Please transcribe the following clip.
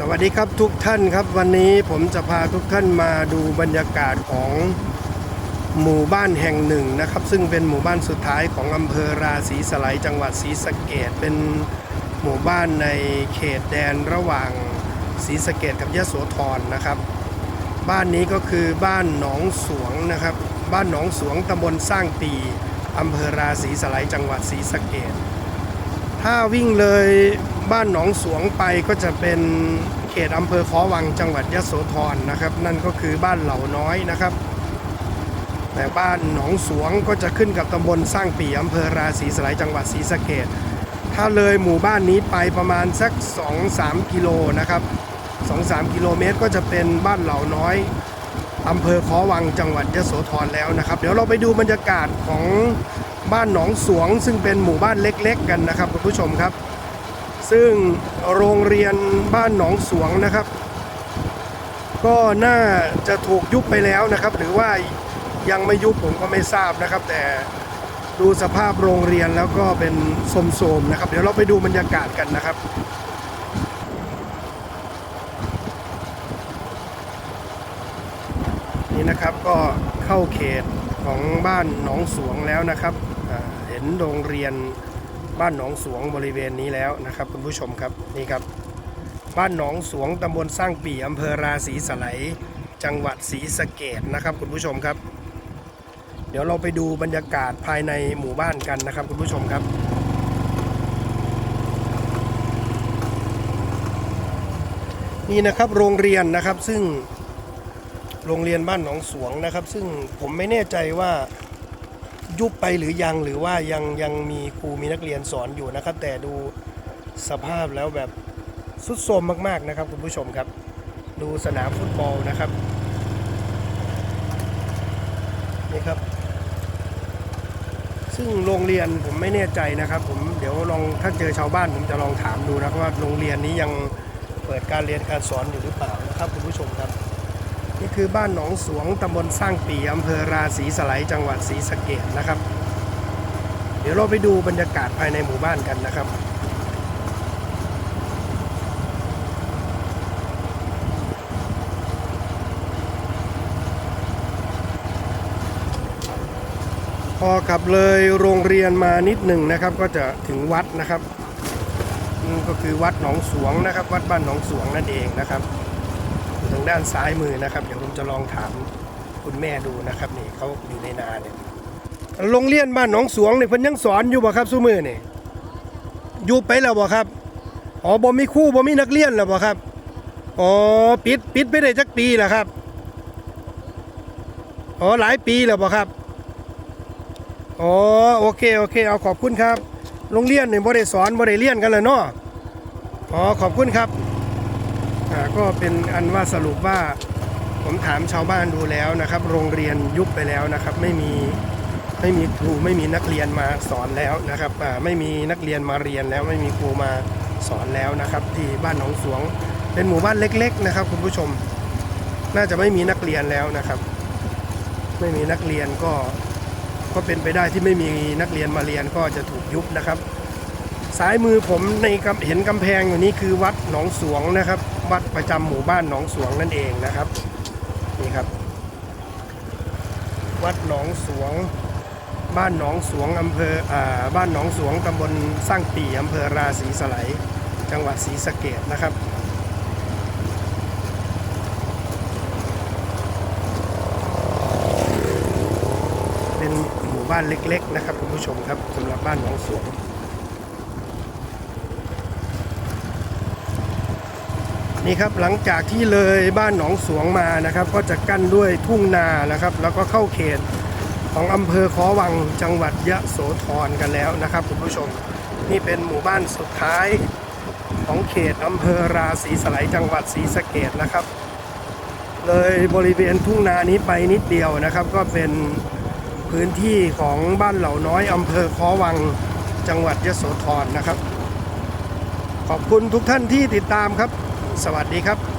สวัสดีครับทุกท่านครับวันนี้ผมจะพาทุกท่านมาดูบรรยากาศของหมู่บ้านแห่งหนึ่งนะครับ ซึ่งเป็นหมู่บ้านสุดท้ายของอำเภอราศีสไลจังหวัดศรีสะเกดเป็นหมู่บ้านในเขตแดนระหว่างศรีสะเกดกับยะโสธรนะครับ บ้านนี้ก็คือบ้านหนองสวงนะครับ บ้านหนองสวงตำบลสร้างปีอำเภอราศีสไลจังหวัดศรีสะเกด ถ้าวิ่งเลยบ้านหนองสวงไปก็จะเป็นเขตอำเภอขอวังจังหวัดยะโสธรนะครับ นั่นก็คือบ้านเหล่าน้อยนะครับ แต่บ้านหนองสวงก็จะขึ้นกับตำบลสร้างปีอำเภอราศีสไลยจังหวัดศรีสะเกดถ้าเลยหมู่บ้านนี้ไปประมาณสัก 2-3 กิโลนะครับ 2-3 กิโลเมตรก็จะเป็นบ้านเหล่าน้อยอำเภอขอวังจังหวัดยะโสธรแล้วนะครับ เดี๋ยวเราไปดูบรรยากาศของ บ้านหนองสวง ซึ่งเป็นหมู่บ้านเล็กๆ กันนะครับคุณผู้ชมครับ ซึ่งโรงเรียนบ้านหนองสวงนะครับ ก็น่าจะถูกยุบไปแล้วนะครับ หรือว่ายังไม่ยุบผมก็ไม่ทราบนะครับ แต่ดูสภาพโรงเรียนแล้วก็เป็นโสมๆนะครับ เดี๋ยวเราไปดูบรรยากาศกันนะครับนี่นะครับก็เข้าเขตของบ้านหนองสวงแล้วนะครับ ห็นโรงเรียนบ้านหนองสวงบริเวณนี้แล้วนะครับคุณผู้ชมครับนี่ครับ บ้านหนองสวงตำบลสร้างปีอำเภอราศีสไลจังหวัดศรีสะเกดนะครับคุณผู้ชมครับ เดี๋ยวเราไปดูบรรยากาศภายในหมู่บ้านกันนะครับคุณผู้ชมครับนี่นะครับโรงเรียนนะครับซึ่งโรงเรียนบ้านหนองสวงนะครับ ซึ่งผมไม่แน่ใจว่า ยุบไปหรือยังหรือว่ายังยังมีครูมีนักเรียนสอนอยู่นะครับ แต่ดูสภาพแล้วแบบสุดโทรมมากๆนะครับ คุณผู้ชมครับ ดูสนามฟุตบอลนะครับนี่ครับ ซึ่งโรงเรียนผมไม่แน่ใจนะครับ ผมเดี๋ยวลองถ้าเจอชาวบ้านผมจะลองถามดูนะว่าโรงเรียนนี้ยังเปิดการเรียนการสอนอยู่หรือเปล่านะครับคุณผู้ชมครับ นี่คือบ้านหนองสวงตำบลสร้างปีอำเภอราศีสไลจังหวัดศรีสะเกดนะครับ เดี๋ยวเราไปดูบรรยากาศภายในหมู่บ้านกันนะครับพอขับเลยโรงเรียนมานิดหนึ่งนะครับ ก็จะถึงวัดนะครับนี่ก็คือวัดหนองสวงนะครับ วัดบ้านหนองสวงนั่นเองนะครับ อยู่ทางด้านซ้ายมือนะครับ เดี๋ยวผมจะลองถามคุณแม่ดูนะครับนี่เขาอยู่ในนาเนี่ยโรงเรียนบ้านหนองสวงเนี่ยเพิ่นยังสอนอยู่บ่ครับซุมือนี่อยู่ไปแล้วบ่ครับอ๋อบ่มีครู่บ่มีนักเรียนแล้วบ่ครับอ๋อปิดปิดไปได้จักปีแล้วครับอ๋อหลายปีแล้วบ่ครับอ๋อโอเคโอเคเอาขอบคุณครับ โรงเรียนเนี่ยบ่ได้สอนบ่ได้เรียนกันเลยเนาะอ๋อขอบคุณครับ ก็เป็นอันว่าสรุปว่าผมถามชาวบ้านดูแล้วนะครับ โรงเรียนยุบไปแล้วนะครับ ไม่มีไม่มีครูไม่มีนักเรียนมาสอนแล้วนะครับไม่มีนักเรียนมาเรียนแล้วไม่มีครูมาสอนแล้วนะครับ ที่บ้านหนองสวง เป็นหมู่บ้านเล็ก ๆ นะครับ คุณผู้ชม น่าจะไม่มีนักเรียนแล้วนะครับ ไม่มีนักเรียนก็ก็เป็นไปได้ที่ไม่มีนักเรียนมาเรียนก็จะถูกยุบนะครับ ซ้ายมือผมในเห็นกำแพงอยู่นี้คือวัดหนองสวงนะครับ วัดประจำหมู่บ้านหนองสวงนั่นเองนะครับนี่ครับ วัดหนองสวง บ้านหนองสวงอำเภออ่าบ้านหนองสวงตำบลสร้างปีอำเภอราศีสไลจังหวัดศรีสะเกดนะครับเป็นหมู่บ้านเล็ก ๆ นะครับคุณผู้ชมครับสำหรับบ้านหนองสวง นี่ครับหลังจากที่เลยบ้านหนองสวงมานะครับ ก็จะกั้นด้วยทุ่งนานะครับ แล้วก็เข้าเขตของอำเภอขอวังจังหวัดยะโสธรกันแล้วนะครับคุณผู้ชมนี่เป็นหมู่บ้านสุดท้ายของเขตอำเภอราศีสไลจังหวัดศรีสะเกดนะครับ เลยบริเวณทุ่งนานี้ไปนิดเดียวนะครับ ก็เป็นพื้นที่ของบ้านเหล่าน้อยอำเภอขอวังจังหวัดยะโสธรนะครับ ขอบคุณทุกท่านที่ติดตามครับ สวัสดีครับ